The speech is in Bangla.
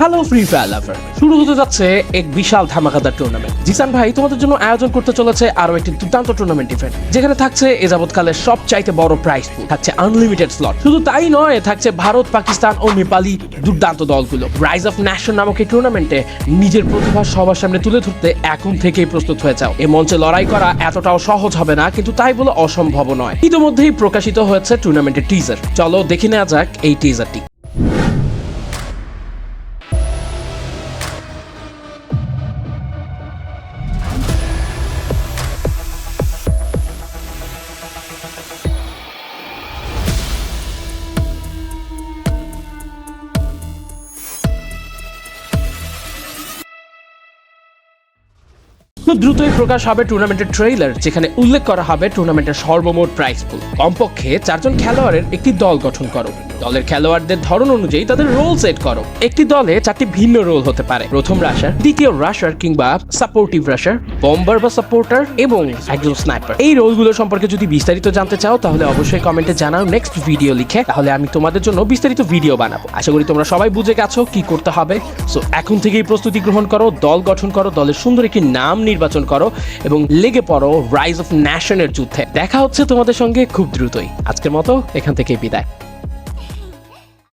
হ্যালো ফ্রি ফায়ার লাভার শুরু হতে যাচ্ছে এক বিশাল ধামাকাদার টুর্নামেন্ট জিসান ভাই, তোমাদের জন্য আয়োজন করতে চলেছে আরও একটি দুর্দান্ত টুর্নামেন্ট ইভেন্ট যেখানে থাকছে এ যাবৎকালের সবচাইতে বড় প্রাইজ পুল থাকছে আনলিমিটেড স্লট শুধু তাই নয়, থাকছে ভারত, পাকিস্তান ও নেপালি দুর্দান্ত দলগুলো। রাইজ অফ ন্যাশন নামক এই টুর্নামেন্টে নিজের প্রতিভা সবার সামনে তুলে ধরতে এখন থেকেই প্রস্তুত হয়ে যাও। এই মঞ্চে লড়াই করা এতটাও সহজ হবে না, কিন্তু তাই বলে অসম্ভব নয়। ইতিমধ্যেই প্রকাশিত হয়েছে টুর্নামেন্টের টিজার চলো দেখে নেওয়া যাক এই টিজারটি খুব দ্রুতই প্রকাশ হবে টুর্নামেন্টের ট্রেইলার, যেখানে উল্লেখ করা হবে টুর্নামেন্টের সর্বমোট প্রাইজ পুল কমপক্ষে চারজন খেলোয়াড়ের একটি দল গঠন করো। দলের খেলোয়াড়দের ধরন অনুযায়ী তাদের রোল সেট করো। একটি দলে চারটি ভিন্ন রোল হতে পারে। প্রথম রাশার দ্বিতীয় রাশার কিংবা সাপোর্টিভ রাশার বম্বার বা সাপোর্টার এবং একজন স্নাইপার এই রোলগুলো সম্পর্কে যদি বিস্তারিত জানতে চাও, তাহলে অবশ্যই কমেন্টে জানাও। নেক্সট ভিডিও লিখে, তাহলে আমি তোমাদের জন্য বিস্তারিত ভিডিও বানাবো। আশা করি তোমরা সবাই বুঝে গেছো কি করতে হবে। সো এখন থেকেই প্রস্তুতি গ্রহণ করো, দল গঠন করো, দলের সুন্দর একটি নাম নির্বাচন করো এবং লেগে পড়ো রাইজ অফ ন্যাশনের যুদ্ধে। দেখা হচ্ছে তোমাদের সঙ্গে খুব দ্রুতই। আজকের মতো এখান থেকেই বিদায়।